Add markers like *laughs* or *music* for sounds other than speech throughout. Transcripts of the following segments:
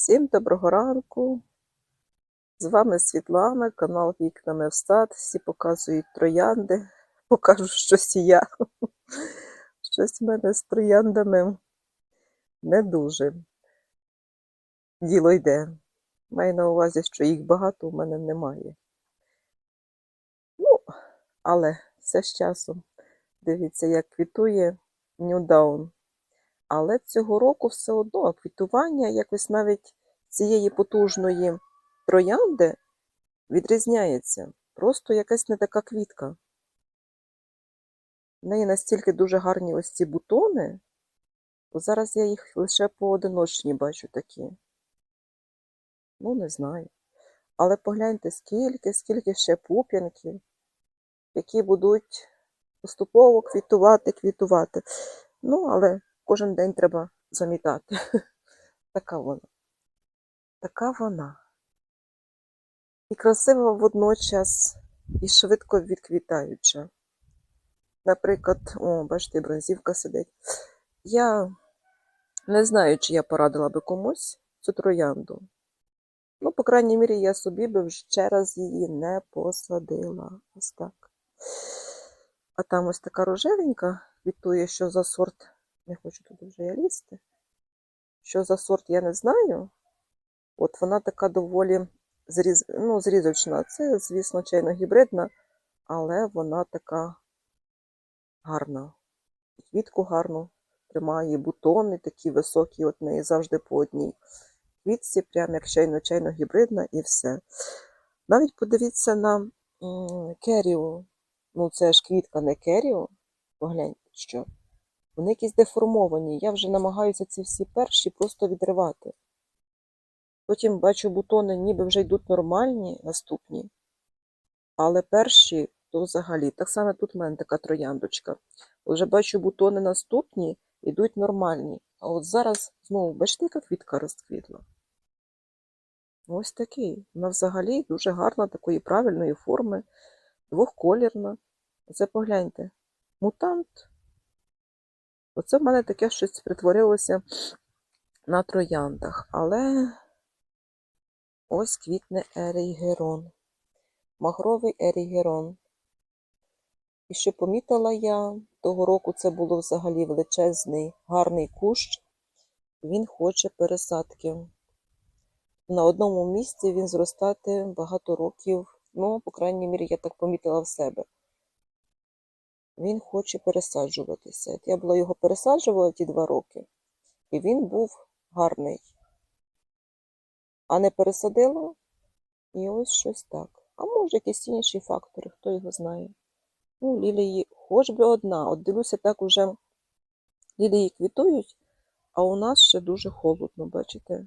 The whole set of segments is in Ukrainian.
Всім доброго ранку. З вами Світлана, канал Вікнами в сад. Всі показують троянди. *laughs* Покажу щось і я. *laughs* Щось в мене з трояндами не дуже. Діло йде. Маю на увазі, що їх багато у мене немає. Ну, але все з часом. Дивіться, як квітує Ньюдаун. Але цього року все одно квітування якось навіть цієї потужної троянди відрізняється. Просто якась не така квітка. В неї настільки дуже гарні ось ці бутони, то зараз я їх лише поодиночні бачу такі. Ну, не знаю. Але погляньте, скільки, скільки ще пуп'янків, які будуть поступово квітувати, квітувати. Ну, але кожен день треба замітати. *laughs* Така вона. Така вона. І красива водночас, і швидко відквітаюча. Наприклад, о, бачите, бронзівка сидить. Я не знаю, чи я порадила би комусь цю троянду. Ну, по крайній мірі, я собі би ще раз її не посадила. Ось так. А там ось така рожевенька, квітує, що за сорт. Не хочу туди вже я лізти. Що за сорт, я не знаю. От вона така доволі зріз... ну, зрізочна. Це, звісно, чайно гібридна, але вона така гарна. Квітку гарну тримає, бутони такі високі, от неї завжди по одній. Квітці, прям як чайно-чайно гібридна і все. Навіть подивіться на керіо. Ну, це ж квітка не керіо. Погляньте, що. Вони якісь деформовані. Я вже намагаюся ці всі перші просто відривати. Потім бачу, бутони ніби вже йдуть нормальні, наступні. Але перші, то взагалі, так само тут в мене така трояндочка. Вже бачу, бутони наступні йдуть нормальні. А от зараз знову, бачите, яка квітка розквітла. Ось такий. Вона взагалі дуже гарна, такої правильної форми, двохколірна. Оце погляньте. Мутант. Оце в мене таке щось притворилося на трояндах. Але ось квітне ерігерон. Махровий ерігерон. І що помітила я, того року це було взагалі величезний, гарний кущ. Він хоче пересадки. На одному місці він зростати багато років, ну, по крайній мірі, я так помітила в себе. Він хоче пересаджуватися. Я була його пересаджувала ті два роки, і він був гарний. А не пересадила, і ось щось так. А може, якісь інші фактори, хто його знає. Ну, лілії, хоч би одна. От дивлюся, так уже лілії квітують, а у нас ще дуже холодно, бачите?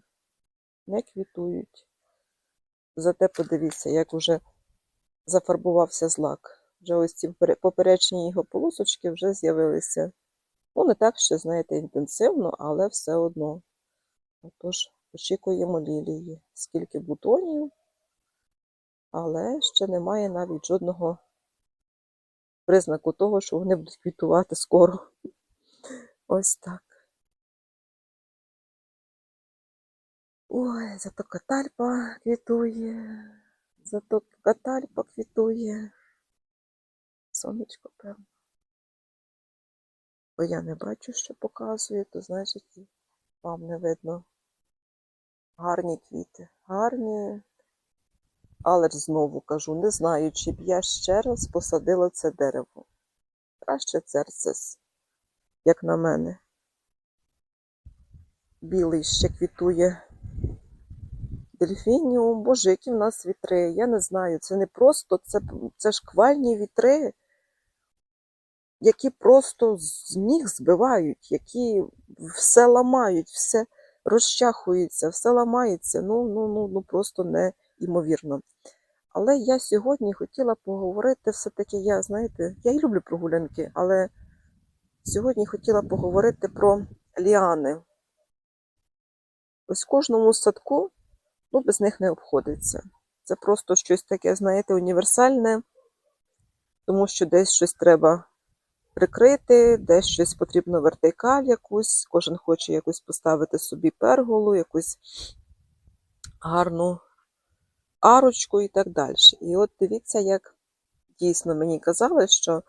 Не квітують. Зате подивіться, як уже зафарбувався злак. Вже ось ці попере- поперечні його полосочки вже з'явилися. Ну, не так ще, знаєте, інтенсивно, але все одно. Отож, очікуємо лілії. Скільки бутонів, але ще немає навіть жодного признаку того, що вони будуть квітувати скоро. Ось так. Ой, зато катальпа квітує, зато катальпа квітує. Сонечко, певно. Бо я не бачу, що показує, то значить вам не видно. Гарні квіти, гарні. Але ж знову кажу, не знаю, чи б я ще раз посадила це дерево. Краще церцес, як на мене. Білий ще квітує дельфініум. Боже, які в нас вітри. Я не знаю, це не просто, це, це шквальні вітри, які просто з ніг збивають, які все ламають, все розчахується, все ламається. Ну, ну, ну, ну просто неймовірно. Але я сьогодні хотіла поговорити все-таки, я, знаєте, я і люблю прогулянки, але сьогодні хотіла поговорити про ліани. Ось в кожному садку, ну, без них не обходиться. Це просто щось таке, знаєте, універсальне, тому що десь щось треба прикрити, десь щось потрібно вертикаль якусь, кожен хоче якусь поставити собі перголу, якусь гарну арочку і так далі. І от дивіться, як дійсно мені казали, що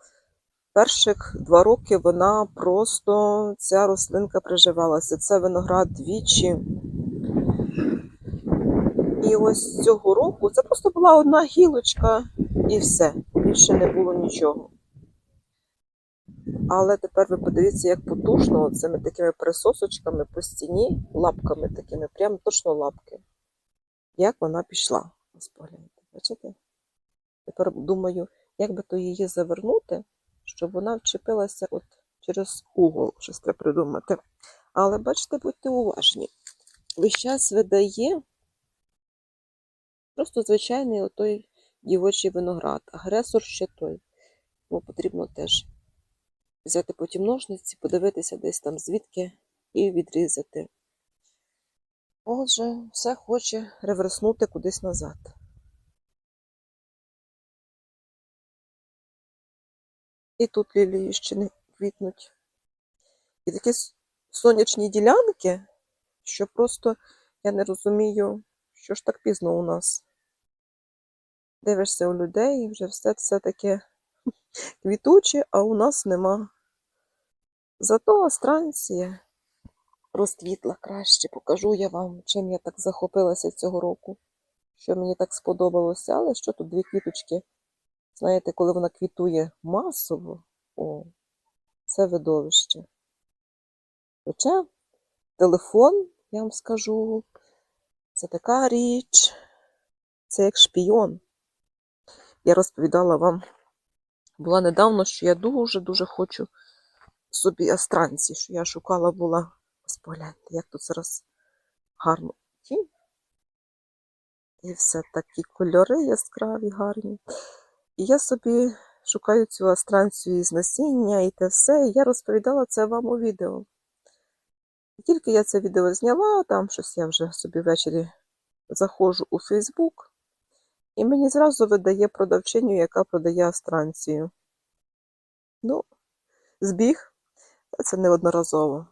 перших два роки вона просто ця рослинка приживалася. Це виноград двічі. І ось цього року це просто була одна гілочка і все. Більше не було нічого. Але тепер ви подивіться, як потужно цими такими присосочками по стіні, лапками такими, прям точно лапки. Як вона пішла. Ось бачите? Тепер думаю, як би то її завернути, щоб вона вчепилася от через угол, щось треба придумати. Але бачите, будьте уважні. Весь час видає просто звичайний отой дівочий виноград. Агресор ще той. Тому потрібно теж взяти потім ножниці, подивитися десь там звідки і відрізати. Отже, все хоче реверснути кудись назад. І тут лілії ще не квітнуть. І такі сонячні ділянки, що просто я не розумію, що ж так пізно у нас. Дивишся у людей, і вже все це таке *laughs* квітуче, а у нас нема. Зато астранція розквітла краще. Покажу я вам, чим я так захопилася цього року, що мені так сподобалося. Але що тут дві квіточки? Знаєте, коли вона квітує масово, о, це видовище. Хоча телефон, я вам скажу, це така річ, це як шпійон. Я розповідала вам, була недавно, що я дуже-дуже хочу собі астранці, що я шукала була. Ось як тут зараз гарно тінь. І все такі кольори яскраві, гарні. І я собі шукаю цю астранцію із насіння і те все. І я розповідала це вам у відео. І тільки я це відео зняла, там щось я вже собі ввечері заходжу у Фейсбук, і мені зразу видає продавчиню, яка продає астранцію. Ну, збіг, це неодноразово.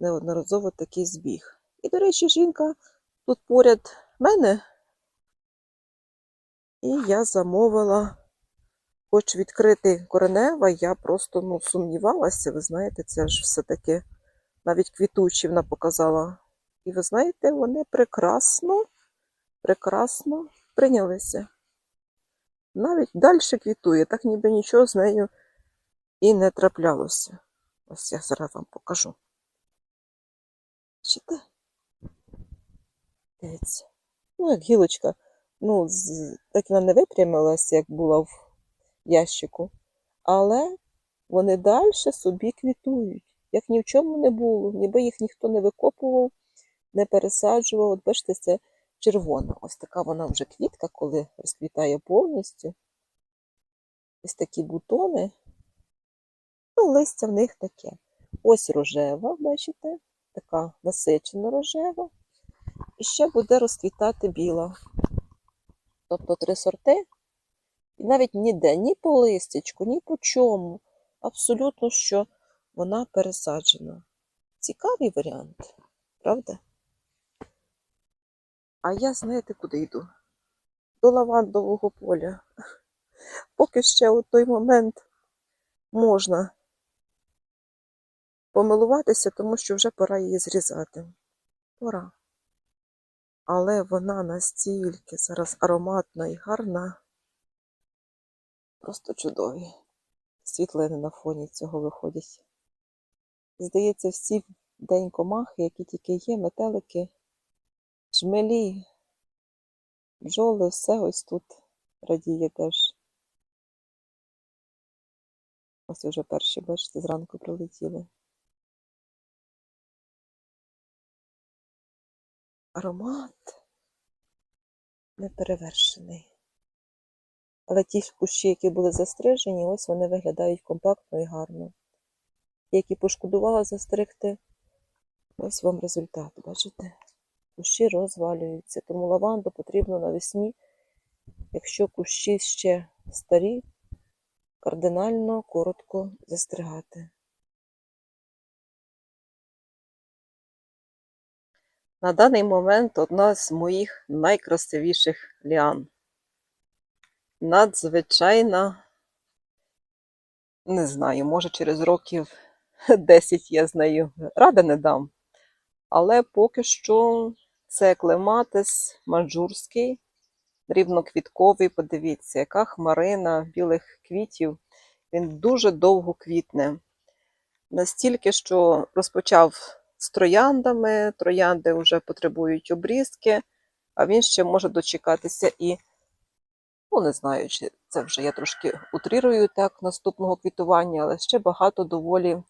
Неодноразово такий збіг. І, до речі, жінка тут поряд мене, і я замовила, хоч відкрити коренева, я просто ну, сумнівалася. Ви знаєте, це ж все-таки навіть квітучі вона показала. І ви знаєте, вони прекрасно, прекрасно прийнялися. Навіть далі квітує, так ніби нічого з нею і не траплялося. Ось я зараз вам покажу. Бачите? Дивіться. Ну, як гілочка. Ну, так вона не випрямилася, як була в ящику. Але вони далі собі квітують, як ні в чому не було, ніби їх ніхто не викопував, не пересаджував. От бачите, це червона. Ось така вона вже квітка, коли розквітає повністю. Ось такі бутони. Ну, листя в них таке. Ось рожева, бачите, така насичена рожева. І ще буде розквітати біла. Тобто три сорти. І навіть ніде, ні по листячку, ні по чому. Абсолютно, що вона пересаджена. Цікавий варіант, правда? А я, знаєте, куди йду? До лавандового поля. Поки ще у той момент можна помилуватися, тому що вже пора її зрізати. Пора. Але вона настільки зараз ароматна і гарна. Просто чудові. Світлини на фоні цього виходять. Здається, всі день комахи, які тільки є, метелики, жмелі, бджоли, все ось тут радіє теж. Ось вже перші, бачите, зранку прилетіли. Аромат неперевершений. Але ті кущі, які були застрижені, ось вони виглядають компактно і гарно. Ті, які пошкодувала застригти, ось вам результат, бачите? Кущі розвалюються. Тому лаванду потрібно навесні, якщо кущі ще старі, кардинально коротко застригати. На даний момент одна з моїх найкрасивіших ліан. Надзвичайна, не знаю, може через років *laughs* 10 я з нею ради не дам. Але поки що це клематис манджурський, рівноквітковий. Подивіться, яка хмарина білих квітів. Він дуже довго квітне. Настільки, що розпочав з трояндами, троянди вже потребують обрізки, а він ще може дочекатися і, ну не знаю, чи це вже я трошки утрірую так наступного квітування, але ще багато доволі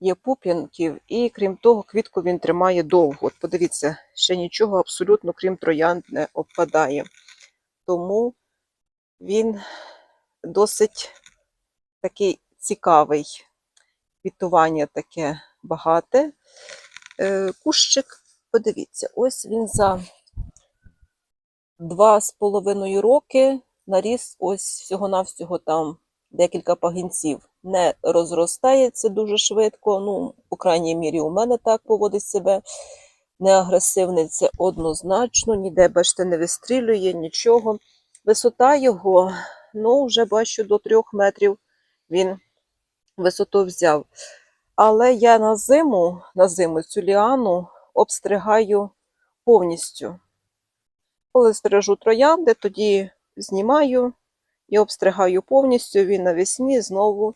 є пуп'янків, і крім того, квітку він тримає довго. От подивіться, ще нічого абсолютно, крім троянд, не обпадає. Тому він досить такий цікавий. Квітування таке багате. Е, Кущик, подивіться, ось він за два з половиною роки наріс ось всього-навсього там декілька пагінців. Не розростається дуже швидко. Ну, по крайній мірі, у мене так поводить себе. Не агресивний, це однозначно, ніде, бачите, не вистрілює нічого. Висота його, ну, вже бачу, до трьох метрів він висоту взяв. Але я на зиму, на зиму цю ліану обстригаю повністю. Коли стрижу троянди, тоді знімаю і обстригаю повністю. Він навесні знову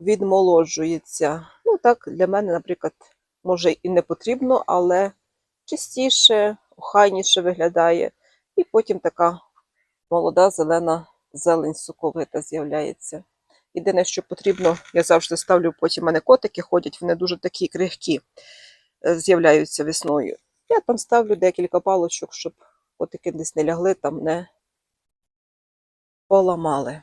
відмолоджується. Ну, так, для мене, наприклад, може і не потрібно, але чистіше, охайніше виглядає. І потім така молода зелена зелень соковита з'являється. Єдине, що потрібно, я завжди ставлю, потім мене котики ходять, вони дуже такі крихкі е, з'являються весною. Я там ставлю декілька палочок, щоб котики десь не лягли, там не поламали.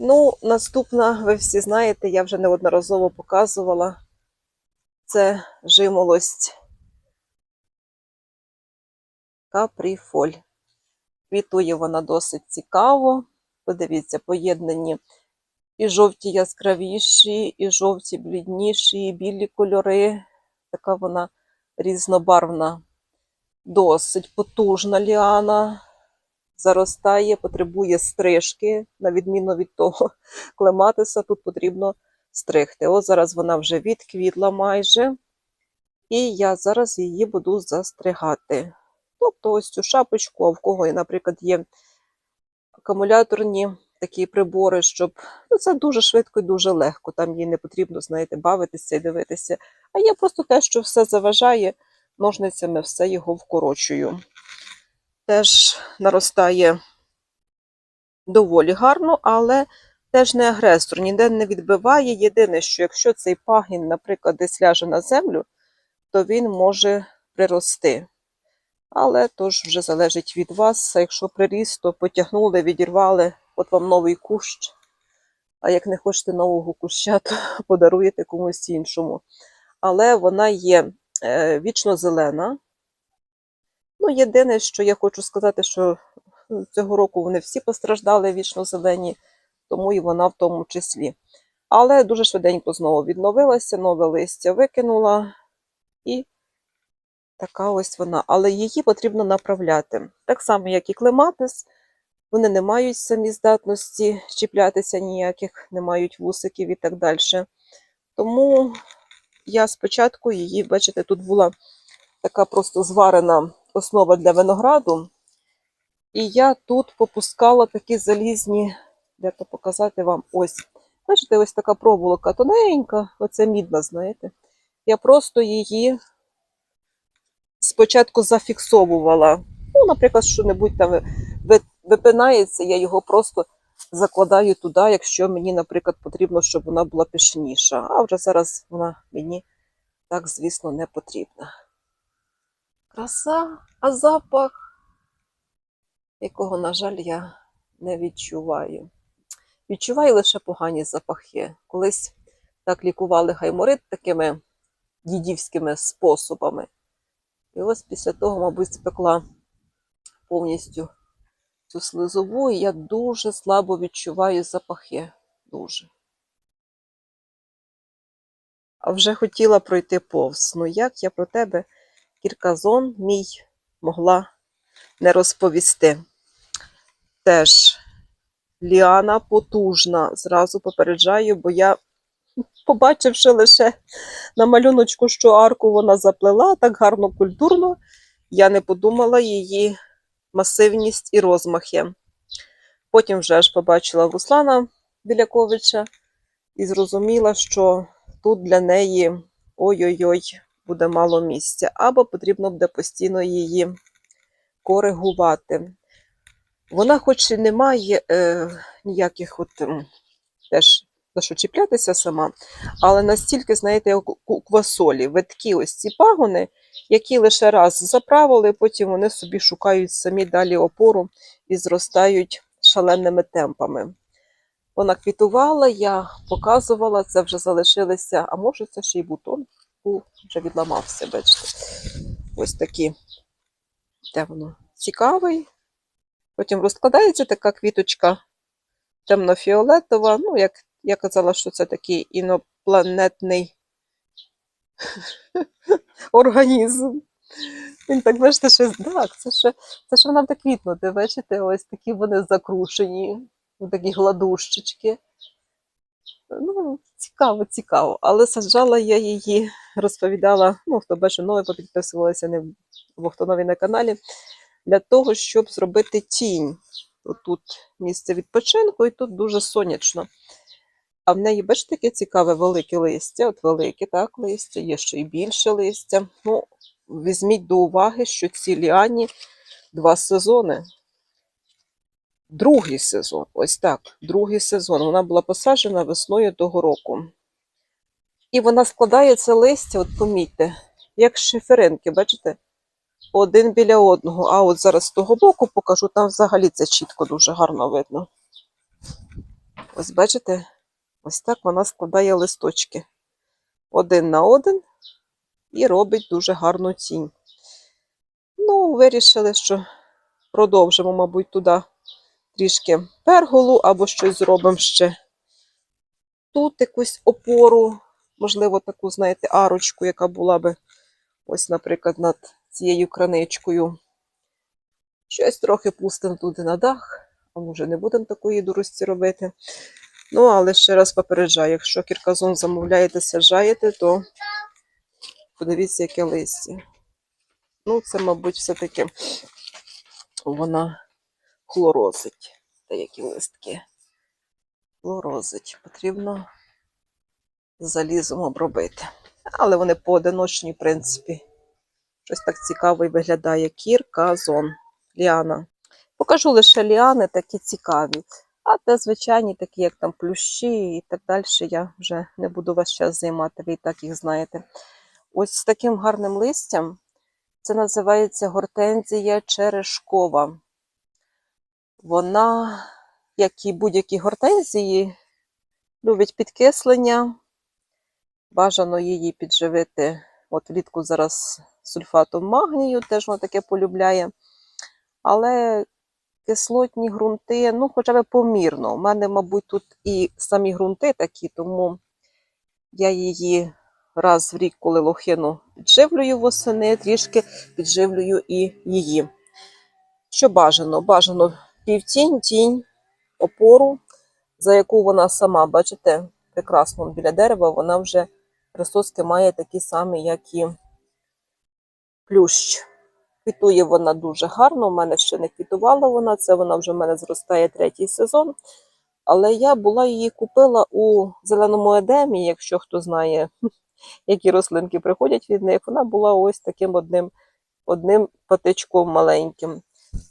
Ну, наступна, ви всі знаєте, я вже неодноразово показувала. Це жимолость капріфоль. Квітує вона досить цікаво. Подивіться, поєднані і жовті яскравіші, і жовті блідніші, і білі кольори. Така вона різнобарвна, досить потужна ліана. Заростає, потребує стрижки, на відміну від того *laughs* клематиса, тут потрібно стригти. Ось зараз вона вже відквітла майже. І я зараз її буду застригати. Тобто ось цю шапочку, а в кого, наприклад, є акумуляторні такі прибори, щоб ну, це дуже швидко і дуже легко. Там їй не потрібно, знаєте, бавитися і дивитися. А є просто те, що все заважає, ножницями все його вкорочую. Теж наростає доволі гарно, але теж не агресор, ніде не відбиває. Єдине, що якщо цей пагін, наприклад, десь ляже на землю, то він може прирости. Але то ж вже залежить від вас. Якщо приріс, то потягнули, відірвали, от вам новий кущ. А як не хочете нового куща, *laughs* то подаруєте комусь іншому. Але вона є е, вічно зелена. Ну, єдине, що я хочу сказати, що ну, цього року вони всі постраждали вічно зелені, тому і вона в тому числі. Але дуже швиденько знову відновилася, нове листя викинула і така ось вона. Але її потрібно направляти. Так само, як і клематис, вони не мають самі здатності чіплятися ніяких, не мають вусиків і так далі. Тому я спочатку її, бачите, тут була така просто зварена основа для винограду. І я тут попускала такі залізні, де то показати вам ось. Бачите, ось така проволока тоненька, оце мідна, знаєте. Я просто її спочатку зафіксовувала. Ну, наприклад, що-небудь там ви- випинається, я його просто закладаю туди, якщо мені, наприклад, потрібно, щоб вона була пишніша. А вже зараз вона мені так, звісно, не потрібна. Краса, а запах, якого, на жаль, я не відчуваю. Відчуваю лише погані запахи. Колись так лікували гайморит такими дідівськими способами. І ось після того, мабуть, спекла повністю цю слизову, і я дуже слабо відчуваю запахи. Дуже. А вже хотіла пройти повз. Ну як я про тебе кірказон мій могла не розповісти. Теж ліана потужна. Зразу попереджаю, бо я, побачивши лише на малюночку, що арку вона заплела так гарно культурно, я не подумала її масивність і розмахи. Потім вже ж побачила Руслана Біляковича і зрозуміла, що тут для неї ой-ой-ой буде мало місця, або потрібно буде постійно її коригувати. Вона, хоч і не має е, ніяких от, м, теж за що чіплятися сама, але настільки, знаєте, як у- у квасолі, видкі ось ці пагони, які лише раз заправили, потім вони собі шукають самі далі опору і зростають шаленими темпами. Вона квітувала, я показувала, це вже залишилися, а може це ще й бутон Фу, вже відламався, бачите. Ось такі. Де воно? Цікавий. Потім розкладається така квіточка темно-фіолетова. Ну, як я казала, що це такий інопланетний *laughs* організм. Він так, бачите, що так, це ще, це ще вона буде квітнути. Бачите, ось такі вони закрушені, такі гладущечки. Ну, цікаво, цікаво. Але саджала я її, розповідала, ну, хто бачив нове, попідписувалися, не або хто новий на каналі, для того, щоб зробити тінь. Тут місце відпочинку, і тут дуже сонячно. А в неї, бачите, таке цікаве велике листя. От велике так, листя, є ще й більше листя. Ну, візьміть до уваги, що ці ліані два сезони. Другий сезон, ось так, другий сезон. Вона була посаджена весною того року. І вона складає це листя, от помітьте, як шиферинки, бачите? Один біля одного. А от зараз з того боку покажу, там взагалі це чітко дуже гарно видно. Ось бачите, ось так вона складає листочки один на один і робить дуже гарну тінь. Ну, вирішили, що продовжимо, мабуть, туди трішки перголу або щось зробимо ще. Тут якусь опору, можливо, таку, знаєте, арочку, яка була би ось, наприклад, над цією краничкою. Щось трохи пустимо туди на дах, а може не будемо такої дурості робити. Ну, але ще раз попереджаю, якщо кірказон замовляєте, саджаєте, то подивіться, яке листя. Ну, це, мабуть, все-таки вона хлорозить. Деякі листки. Хлорозить. Потрібно залізом обробити. Але вони поодиночні, в принципі. Щось так цікаво і виглядає. Кірказон. Ліана. Покажу лише ліани, такі цікаві. А те, звичайні, такі, як там плющі і так далі, я вже не буду весь час займати, ви і так їх знаєте. Ось з таким гарним листям це називається гортензія черешкова. Вона, як і будь-які гортензії, любить підкислення. Бажано її підживити. От влітку зараз сульфатом магнію, теж вона таке полюбляє. Але кислотні ґрунти, ну, хоча б помірно. У мене, мабуть, тут і самі ґрунти такі, тому я її раз в рік, коли лохину підживлюю восени, трішки підживлюю і її. Що бажано? Бажано півтінь, тінь, опору, за яку вона сама, бачите, прекрасно біля дерева, вона вже присоски має такі самі, як і плющ. Квітує вона дуже гарно, у мене ще не квітувала вона, це вона вже в мене зростає третій сезон. Але я була її купила у зеленому едемі, якщо хто знає, *laughs* які рослинки приходять від них, вона була ось таким одним, одним патичком маленьким.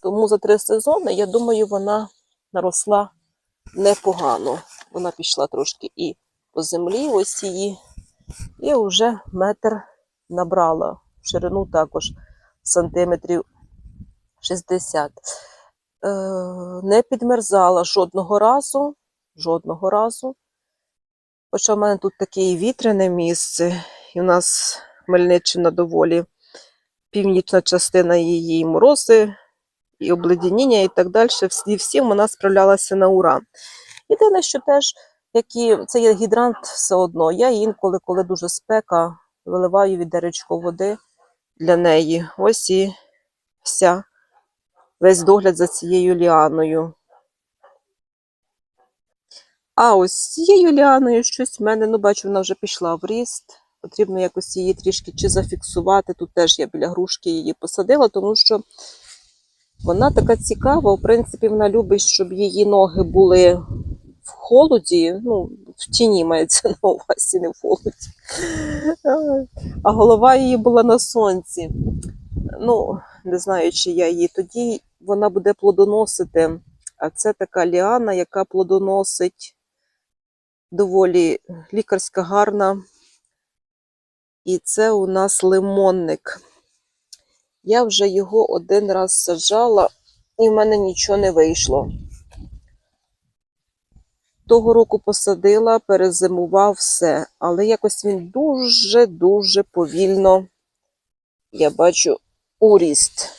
Тому за три сезони, я думаю, вона наросла непогано. Вона пішла трошки і по землі, ось її, і вже метр набрала. В ширину також сантиметрів 60. Е, не підмерзала жодного разу. Жодного разу. Хоча в мене тут таке і вітряне місце, і в нас Хмельниччина доволі північна частина її і морози, і обледеніння, і так далі. Всі, всім вона справлялася на ура. Єдине, що теж, які, це є гідрант все одно. Я інколи, коли дуже спека, виливаю відеречко води для неї. Ось і вся весь догляд за цією ліаною. А ось з цією ліаною щось в мене, ну бачу, вона вже пішла в ріст. Потрібно якось її трішки чи зафіксувати. Тут теж я біля грушки її посадила, тому що вона така цікава. В принципі, вона любить, щоб її ноги були в холоді, ну, в тіні мається на увазі, не в холоді. А голова її була на сонці. Ну, не знаю, чи я її тоді вона буде плодоносити. А це така ліана, яка плодоносить доволі лікарська гарна. І це у нас лимонник. Я вже його один раз саджала, і в мене нічого не вийшло. Того року посадила, перезимував все, але якось він дуже-дуже повільно, я бачу, уріст.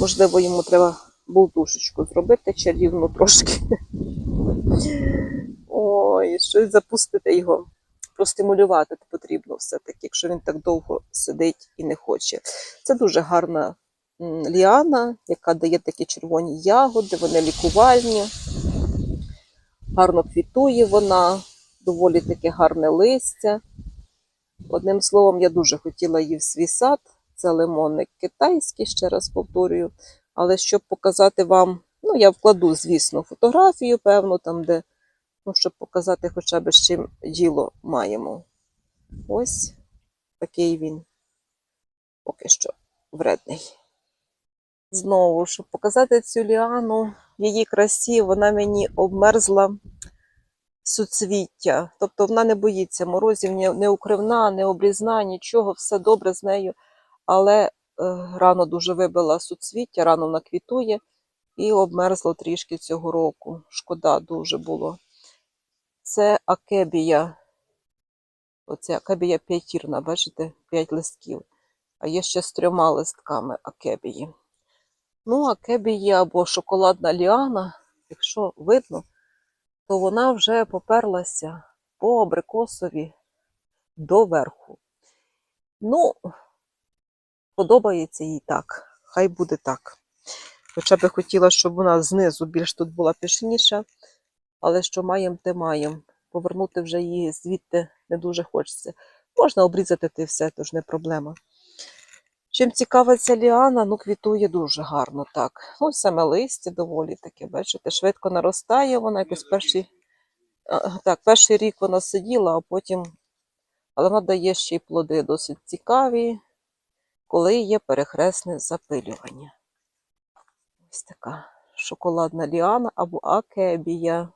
Можливо, йому треба болтушечку зробити чарівну трошки. Ой, щось запустити його. Простимулювати потрібно все-таки, якщо він так довго сидить і не хоче. Це дуже гарна ліана, яка дає такі червоні ягоди, вони лікувальні. Гарно квітує вона, доволі таке гарне листя. Одним словом, я дуже хотіла її в свій сад. Це лимонник китайський, ще раз повторюю. Але щоб показати вам, ну я вкладу, звісно, фотографію, певно, там, де, ну, щоб показати хоча б з чим діло маємо. Ось такий він поки що вредний. Знову, щоб показати цю ліану, її красі, вона мені обмерзла суцвіття. Тобто вона не боїться морозів, не укривна, не обрізна, нічого, все добре з нею. Але е, рано дуже вибила суцвіття, рано вона квітує і обмерзло трішки цього року. Шкода дуже було. Це акебія. Оце акебія п'ятірна, бачите, п'ять листків. А є ще з трьома листками акебії. Ну, акебія або шоколадна ліана, якщо видно, то вона вже поперлася по абрикосові до верху. Ну, подобається їй так. Хай буде так. Хоча би хотіла, щоб вона знизу більш тут була пишніша, але що маємо, те маємо. Повернути вже її звідти не дуже хочеться. Можна обрізати те все, то ж не проблема. Чим цікава ця ліана, ну квітує дуже гарно так. Ну, саме листя доволі таке, бачите, швидко наростає вона якось перший, так, перший рік вона сиділа, а потім. Але вона дає ще й плоди досить цікаві, коли є перехресне запилювання. Ось така шоколадна ліана або акебія.